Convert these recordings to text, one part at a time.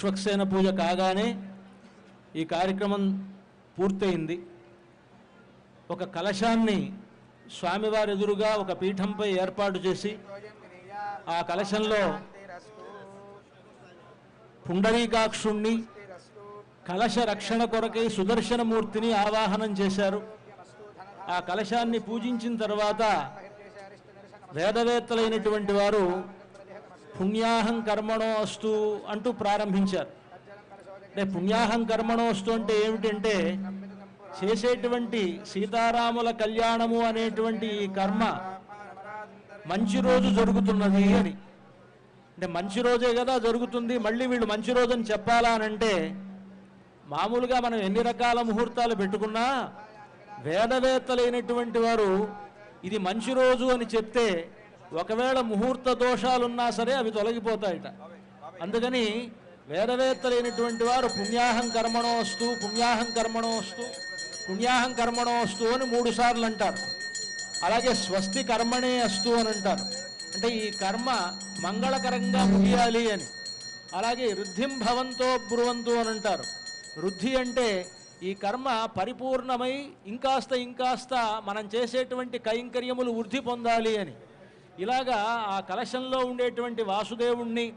విశ్వక్సేన పూజ కాగానే ఈ కార్యక్రమం పూర్తయింది. ఒక కలశాన్ని స్వామివారి ఎదురుగా ఒక పీఠంపై ఏర్పాటు చేసి ఆ కలశంలో పుండరీకాక్షుణ్ణి కలశ రక్షణ కొరకై సుదర్శనమూర్తిని ఆవాహనం చేశారు. ఆ కలశాన్ని పూజించిన తర్వాత వేదవేత్తలైనటువంటి వారు పుణ్యాహం కర్మణోస్తు అంటూ ప్రారంభించారు. అంటే పుణ్యాహం కర్మణోస్తు అంటే ఏమిటంటే చేసేటువంటి సీతారాముల కళ్యాణము అనేటువంటి ఈ కర్మ మంచి రోజు జరుగుతున్నది అని. అంటే మంచి రోజే కదా జరుగుతుంది మళ్ళీ వీళ్ళు మంచి రోజు అని చెప్పాలా అని అంటే మామూలుగా మనం ఎన్ని రకాల ముహూర్తాలు పెట్టుకున్నా వేదవేత్తలైనటువంటి వారు ఇది మంచి రోజు అని చెప్తే ఒకవేళ ముహూర్త దోషాలున్నా సరే అవి తొలగిపోతాయట. అందుకని వేదవేత్తలైనటువంటి వారు పుణ్యాహం కర్మణోస్తు పుణ్యాహం కర్మణోస్తు పుణ్యాహం కర్మణోస్తు అని మూడు సార్లు అంటారు. అలాగే స్వస్తి కర్మణే అస్తు అని అంటారు. అంటే ఈ కర్మ మంగళకరంగా ముగియాలి అని. అలాగే వృద్ధిం భవంతో బ్రువంతు అని అంటారు. వృద్ధి అంటే ఈ కర్మ పరిపూర్ణమై ఇంకాస్త ఇంకాస్త మనం చేసేటువంటి కైంకర్యములు వృద్ధి పొందాలి అని. ఇలాగా ఆ కలశంలో ఉండేటువంటి వాసుదేవుణ్ణి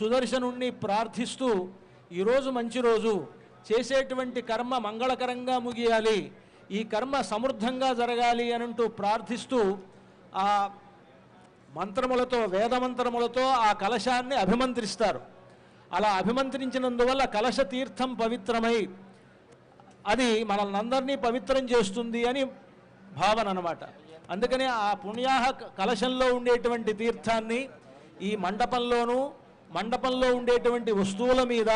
సుదర్శనుణ్ణి ప్రార్థిస్తూ ఈరోజు మంచి రోజు. చేసేటువంటి కర్మ మంగళకరంగా ముగియాలి. ఈ కర్మ సమృద్ధంగా జరగాలి అనంటూ ప్రార్థిస్తూ ఆ మంత్రములతో వేదమంత్రములతో ఆ కలశాన్ని అభిమంత్రిస్తారు. అలా అభిమంత్రించినందువల్ల కలశ తీర్థం పవిత్రమై అది మనల్ని అందరినీ పవిత్రం చేస్తుంది అని భావన అనమాట అందుకనే ఆ పుణ్యాహ కలశంలో ఉండేటువంటి తీర్థాన్ని ఈ మండపంలోనూ మండపంలో ఉండేటువంటి వస్తువుల మీద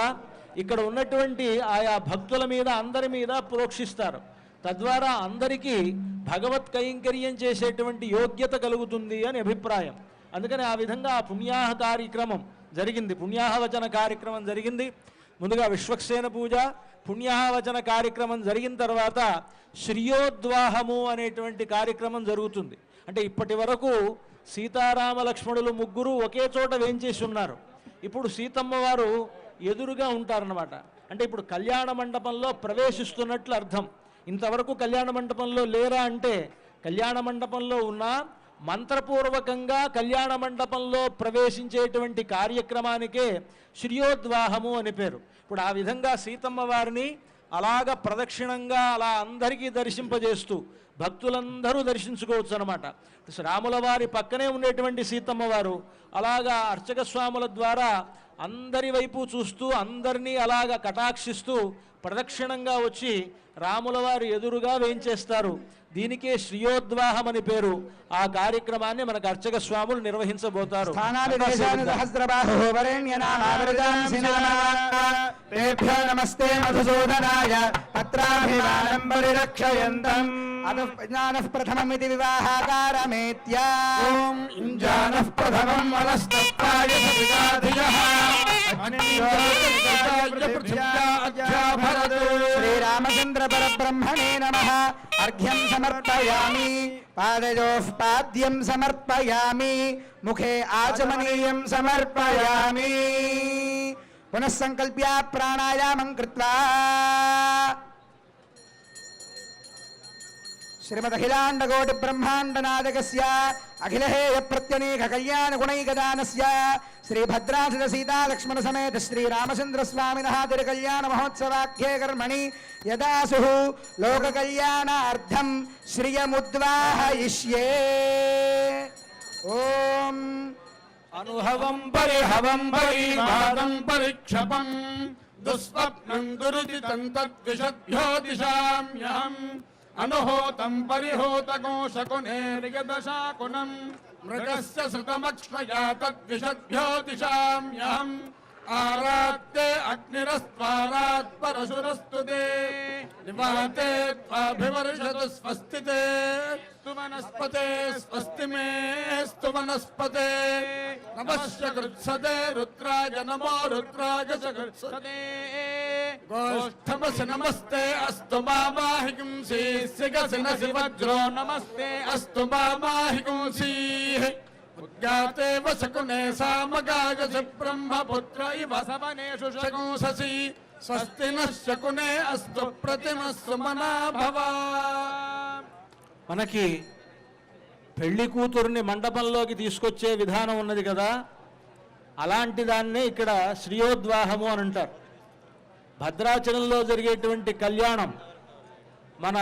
ఇక్కడ ఉన్నటువంటి ఆయా భక్తుల మీద అందరి మీద ప్రోక్షిస్తారు. తద్వారా అందరికీ భగవత్ కైంకర్యం చేసేటువంటి యోగ్యత కలుగుతుంది అని అభిప్రాయం. అందుకని ఆ విధంగా ఆ పుణ్యాహ కార్యక్రమం జరిగింది. పుణ్యాహవచన కార్యక్రమం జరిగింది. ముందుగా విశ్వక్సేన పూజ పుణ్యావచన కార్యక్రమం జరిగిన తర్వాత శ్రియోద్వాహము అనేటువంటి కార్యక్రమం జరుగుతుంది. అంటే ఇప్పటి వరకు సీతారామ లక్ష్మణులు ముగ్గురు ఒకే చోట వేంచేసి ఉన్నారు. ఇప్పుడు సీతమ్మ వారు ఎదురుగా ఉంటారన్నమాట. అంటే ఇప్పుడు కళ్యాణ మండపంలో ప్రవేశిస్తున్నట్లు అర్థం. ఇంతవరకు కళ్యాణ మండపంలో లేరా అంటే కళ్యాణ మండపంలో ఉన్న మంత్రపూర్వకంగా కళ్యాణ మండపంలో ప్రవేశించేటువంటి కార్యక్రమానికే శ్రీయోద్వాహము అని పేరు. ఇప్పుడు ఆ విధంగా సీతమ్మ వారిని అలాగ ప్రదక్షిణంగా అలా అందరికీ దర్శింపజేస్తూ భక్తులందరూ దర్శించుకోవచ్చు అనమాట రాముల వారి పక్కనే ఉండేటువంటి సీతమ్మ వారు అలాగా అర్చక స్వాముల ద్వారా అందరి వైపు చూస్తూ అందరినీ అలాగ కటాక్షిస్తూ ప్రదక్షిణంగా వచ్చి రాముల వారి ఎదురుగా వేయించేస్తారు దీనికే శ్రియోద్వాహం అని పేరు. ఆ కార్యక్రమాన్ని మనకు అర్చక స్వాములు నిర్వహించబోతారు. నమస్తే మధుసూదనాయ. పత్రాభిమానం పరిరక్షయంతం జ్ఞానః ప్రథమమితి వివాహాకారమేత్య ఓం ఇంజానః ప్రథమం శ్రీరామచంద్ర పరబ్రహ్మణే నమ. అర్ఘ్యం సమర్పయామి. పాదయోః పాద్యం సమర్పయామి. ముఖే ఆచమనీయం సమర్పయామి. పునః సంకల్ప్య ప్రాణాయామం కృత్వా. శ్రీమదఖిలాండకోటి బ్రహ్మాండ అఖిలహేయ ప్రత్యనేక కళ్యాణ గుణైకదానస్య శ్రీ భద్రాసుర సీతా లక్ష్మణ సమేత శ్రీ రామచంద్ర స్వామిన తిరు కళ్యాణ మహోత్సవాఖ్యే కర్మణి యదాసు లోక కళ్యాణార్థం శ్రియముద్వాహయిష్యే ఓం అనుహవం పరిహవం పరివాదం పరిక్షపం దుస్వప్నం దురుదితం తద్విషద్భ్యో దిశామ్యహం అనుహోతం పరిహోతకోశకునేర్యదశాకునం మృగస్య సుతమక్ష్మయా తద్విషద్భ్యో దిశామ్యహం ఆరాత్తే అగ్నిరస్త్వారాత్ పరశురస్తు తే నివాతే త్వాభివర్షతు స్వస్తి తే స్తు వనస్పతే స్వస్తి మే స్తు వనస్పతే నమస్య కృత్సతే రుద్రాయ నమో రుద్రాయ చ కృత్సతే గోష్ఠమసి నమస్తే అస్తు మామాహి పుంసీ శిగసి నసి వజ్రో నమస్తే అస్తు మామాహి పుంసీ ज्ञातेव शकुने सामगायस ब्रह्मपुत्र इव सवनेषु शकुंससि स्वस्ति नः शकुने अस्तु प्रतिमस्तु मना भव మనకి పెళ్లి కూతుర్ని మండపంలోకి తీసుకొచ్చే విధానం ఉన్నది కదా అలాంటి దాన్నే ఇక్కడ శ్రీయోద్వాహము అని అంటారు భద్రాచలంలో జరిగేటువంటి కళ్యాణం మన